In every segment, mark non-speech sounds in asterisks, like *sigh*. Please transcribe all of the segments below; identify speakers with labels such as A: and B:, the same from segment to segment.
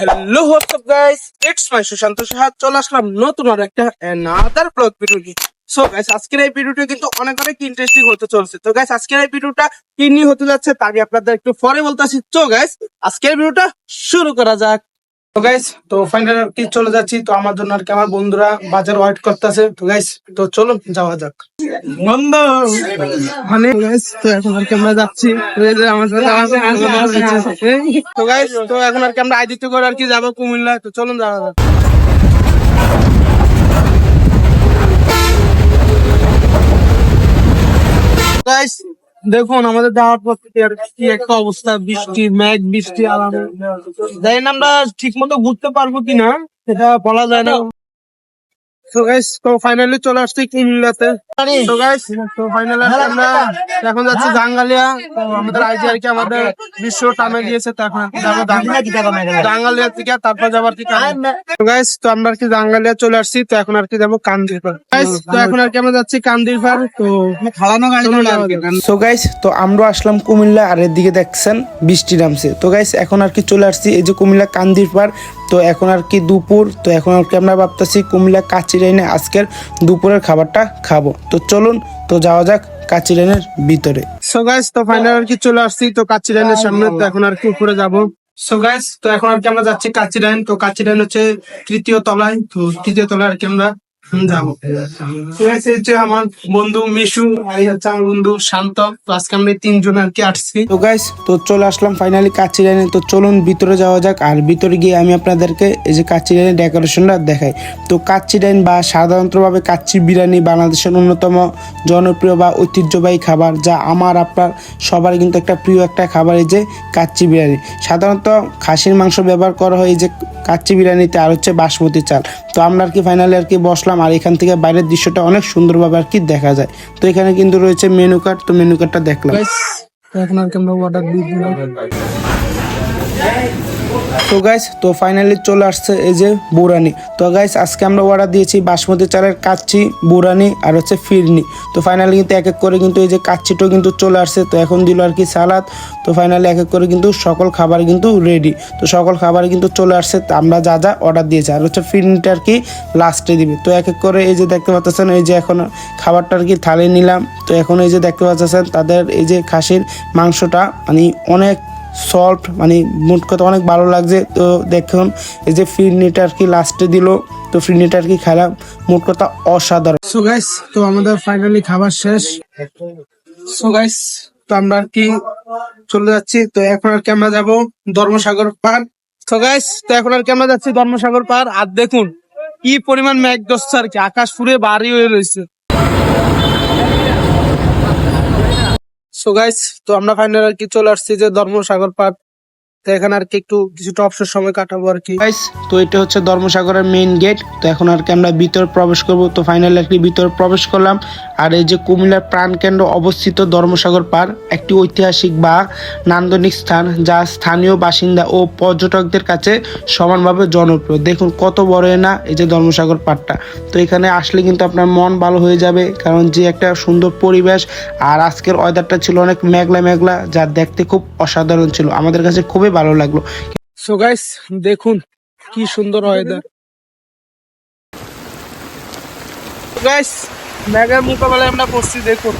A: Hello WhatsApp guys it's my Sushant Saha চলে আসলাম নতুন আর একটা another vlog video so guys আজকের এই ভিডিওটা কিন্তু অনেক অনেক ইন্টারেস্টিং হতে চলছে। তো গাইস আজকের এই ভিডিওটা কি নিয়ে হতে যাচ্ছে তা আমি আপনাদের একটু পরে বলতে আসি। তো গাইস আজকের ভিডিওটা শুরু করা যাক। তো গাইস তো ফাইনাল আর কি চলে যাচ্ছি। তো আমার জন্য আর কি আমার বন্ধুরা বাজার ওয়েট করতেছে। তো গাইস তো চলো যাওয়া যাক। বন্ধু মানে গাইস তো এখন আর কি আমরা যাচ্ছি। তো গাইস তো এখন আর কি আমরা আদিত্য করে আর কি যাব কুমিল্লা তো চলুন, যাওয়া যাক। গাইস দেখুন, আমাদের যাওয়ার পর কি একটা অবস্থা, বৃষ্টি, মেঘ, বৃষ্টি আর জানি না আমরা ঠিক মতো ঘুরতে পারব কিনা, সেটা বলা যায় না। তো গাইস তো ফাইনালি চলে আসছি কুমিল্লাতে তো গাইস তো ফাইনালি আমরা। এখন যাচ্ছি জাঙ্গালিয়া। তো আমাদের আইজি কি আমাদের বিশ্ব টানে দিয়েছে তো এখন যাব জাঙ্গা- জাঙ্গালিয়া। থেকে তারপর যাব কি তো গাইস তো আমরা আর কি জাঙ্গালিয়া চলে আসছি তো এখন আর কি যাব গাইস তো এখন আর কি আমরা যাচ্ছি তো খালানো গাড়ি
B: সো গাইস তো আমরা আসলাম কুমিল্লা আর এদিকে দেখছেন বৃষ্টি নামছে। তো গাইস এখন আর কি চলে আসছি এই যে কুমিল্লা কান্দির পার তো এখন আর কি দুপুর তো এখন আর কি আমরা ভাবতেছি কুমিল্লা কাচিরাইনে আজকের দুপুরের খাবারটা খাব। তো চলুন তো যাওয়া যাক কাচিরাইনের ভিতরে।
A: সো গাইস তো ফাইনাল আর কি চলে আসছি। তো কাচিরাইনের সামনে তো এখন আর কি উপরে যাব। সো গাইস তো এখন আর কি আমরা যাচ্ছি কাচিরাইন তো কাচিরাইন হচ্ছে তৃতীয় তলায়। তো তৃতীয় তলায় আর কি আমরা আমার বন্ধু আর বন্ধু শান্ত। আমরা তিনজন আর কি আসছি।
B: গাইস তো চলে আসলাম ফাইনালি তো চলুন ভিতরে যাওয়া যাক। আর ভিতরে গিয়ে আমি আপনাদেরকে এই যে ডেকোরেশনটা দেখাই। তো বা সাধারণতভাবে বিরিয়ানি বাংলাদেশের অন্যতম জনপ্রিয় বা ঐতিহ্যবাহী খাবার, যা আমার, আপনার সবার কিন্তু একটা প্রিয় একটা খাবার এই যে কাচ্চি বিরিয়ানি। সাধারণত খাসির মাংস ব্যবহার করা হয় এই যে কাচ্চি বিরিয়ানিতে আর হচ্ছে বাসমতি চাল। তো আমরা আর কি ফাইনালি আর কি বসলাম আর এখান থেকে বাইরের দৃশ্যটা অনেক সুন্দরভাবে আর কি দেখা যায়। তো এখানে কিন্তু রয়েছে মেনু কার্ড তো মেনু কার্ডটা দেখলাম।
A: এখন আর কি আমরা অর্ডার দিয়ে দিলাম।
B: তো গাইস তো ফাইনালি চলে আসছে এই যে বুরানি তো গাইস আজকে আমরা অর্ডার দিয়েছি বাসমতি চালের কাচ্চি বুরানি আর হচ্ছে ফিরনি। তো ফাইনালি কিন্তু এক এক করে কিন্তু এই যে কাচ্চিটাও কিন্তু চলে আসছে। তো এখন দিল আর কি সালাদ। তো ফাইনালি এক এক করে কিন্তু সকল খাবার কিন্তু রেডি তো সকল খাবার কিন্তু চলে আসছে। আমরা যা যা অর্ডার দিয়েছি। আর হচ্ছে ফিরনিটা আর কি লাস্টে দিবে। তো এক এক করে এই যে দেখতে পাচ্ছেন, এই যে এখন খাবারটা আর কি থালে নিলাম। তো এখন এই যে দেখতে পাচ্ছেন, তাদের এই যে খাসির মাংসটা মানে অনেক সফট মানে মোট কথা অনেক ভালো লাগছে। তো দেখুন, এই যে ফিরনিটা আর কি লাস্টে দিল, তো ফিরনিটা আর কি খেলাম। মোট কথা অসাধারণ।
A: সো গাইস তো আমাদের ফাইনালি খাবার শেষ। সো গাইস তো আমরা আর কি চলে যাচ্ছি। তো এখন আর কি আমরা যাব ধর্মসাগর পার। তো গাইস তো এখন আর কি আমরা যাচ্ছি ধর্মসাগর পার। আর দেখুন, কি পরিমাণ মেঘ ধরছে আর কি। আকাশ পুরে বাড়ি হয়ে রয়েছে। সো গাইস তো আমরা ফাইনাল আর কি চলে আসছি যে ধর্মসাগর পার তো এখানে আর কি একটু কিছুটা অবসর সময় কাটাবো আর কি।
B: গাইস তো এটা হচ্ছে ধর্মসাগরের মেইন গেট তো এখন আর কি আমরা ভিতরে প্রবেশ করব। তো ফাইনালি আর কি ভিতরে প্রবেশ করলাম। আর এই যে কুমিল্লার প্রাণকেন্দ্র অবস্থিত ধর্মসাগর পার, একটি ঐতিহাসিক বা নান্দনিক স্থান, যা স্থানীয় বাসিন্দা ও পর্যটকদের কাছে সমানভাবে জনপ্রিয়। দেখুন, কত বড় না, এই যে ধর্মসাগর পাড়টা। তো এখানে আসলে কিন্তু আপনার মন ভালো হয়ে যাবে, কারণ যে একটা সুন্দর পরিবেশ, আর আজকের ওয়েদারটা ছিল অনেক মেঘলা মেঘলা যা দেখতে খুব অসাধারণ ছিল। আমাদের কাছে খুবই ভালো লাগল।
A: সো গাইস দেখুন কি সুন্দর ওয়েদার গাইস মেঘের মোকাবেলায় আমরা পড়ছি, দেখুন।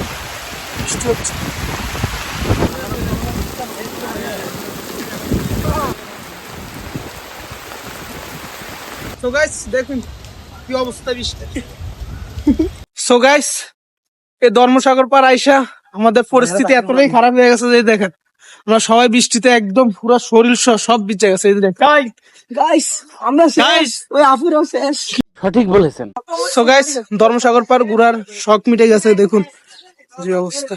A: সো গাইস দেখুন কি অবস্থা বৃষ্টি। সো গাইস এই ধর্মসাগর পার আইসা আমাদের পরিস্থিতি এতটাই খারাপ হয়ে গেছে যে দেখেন আমরা সবাই বৃষ্টিতে একদম পুরো শরীর সহ সব ভিজে গেছে এই
C: গাইস আমরা শেষ। ওই আপুরাও শেষ। সঠিক বলেছেন।
A: সো গাইস ধর্মসাগর পার ঘুরার শখ মিটে গেছে দেখুন যে অবস্থা।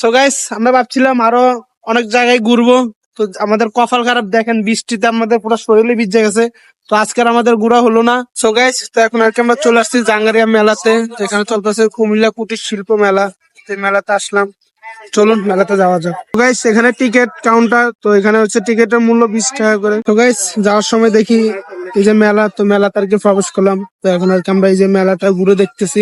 A: সো গাইস আমরা ভাবছিলাম আরও অনেক জায়গায় ঘুরবো। তো আমাদের কপাল খারাপ দেখেন বৃষ্টিতে আমাদের পুরো শরীরে ভিজে গেছে। তো আজকের আমাদের ঘোরা হলো না। সো গাইস তো এখন আর কি আমরা চলে আসছি জাঙ্গারিয়া মেলাতে যেখানে চলতেছে কুমিল্লা কুটির শিল্প মেলা। এই মেলাতে আসলাম। চলুন মেলাতে যাওয়া যাক। তো গাইস এখানে টিকিট কাউন্টার তো এখানে হচ্ছে টিকিটের মূল্য বিশ টাকা করে। তো গাইস যাওয়ার সময় দেখি এই যে মেলা তো মেলা তারিখে প্রবেশ করলাম। তো এখন আর কি আমরা এই যে মেলাটা ঘুরে দেখতেছি।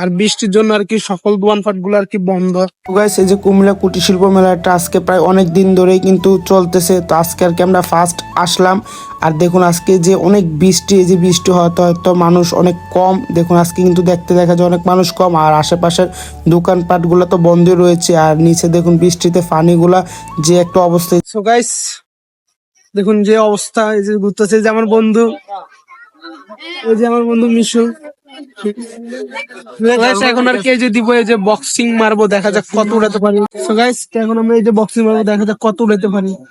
A: আর বৃষ্টির জন্য আর কি সকল দোকানপাটগুলো আর কি বন্ধ।
B: গাইস এই যে কুমিল্লা কুটির শিল্প মেলাটা আজকে প্রায় অনেক দিন ধরেই কিন্তু চলতেছে। তো আজকে আর কি আমরা ফার্স্ট আসলাম। আর দেখুন আজকে যে অনেক বৃষ্টি এই যে বৃষ্টি হয়তো হয়তো মানুষ অনেক কম। দেখুন আজকে কিন্তু দেখতে দেখা যায় অনেক মানুষ কম। আর আশেপাশের দোকানপাটগুলো তো বন্ধই রয়েছে। আর নিচে দেখুন বৃষ্টিতে পানিগুলা যে একটা অবস্থা।
A: সো গাইস দেখুন যে অবস্থা এই যে ঘুরতেছে এই যে আমার বন্ধু। এই যে আমার বন্ধু মিশু। এখন আর কে যদি বলে যে বক্সিং মারবো দেখা যাক কত উড়াতে পারি। সো গাইস এখন আমরা এই যে বক্সিং মারবো দেখা যাক কত উড়াতে পারি। *laughs*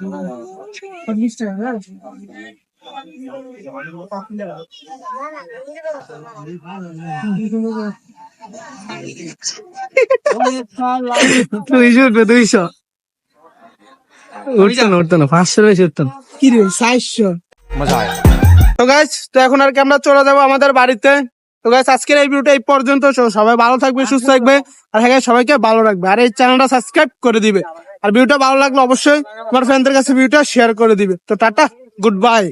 A: দুইশো দুইশো। উঠতো না উঠতো না পাঁচশোর বেশি উঠতো না। কি রে চারশো? তো গাইস তো এখন আর কি আমরা চলে যাব আমাদের বাড়িতে। তো গাইস আজকের এই ভিডিওটা এই পর্যন্ত। সবাই ভালো থাকবে সুস্থ থাকবে। আর হ্যাঁ সবাইকে ভালো রাখবে। আর এই চ্যানেলটা সাবস্ক্রাইব করে দিবে। আর ভিডিওটা ভালো লাগলে অবশ্যই তোমার ফ্রেন্ডদের কাছে ভিডিওটা শেয়ার করে দিবে। তো টাটা গুড বাই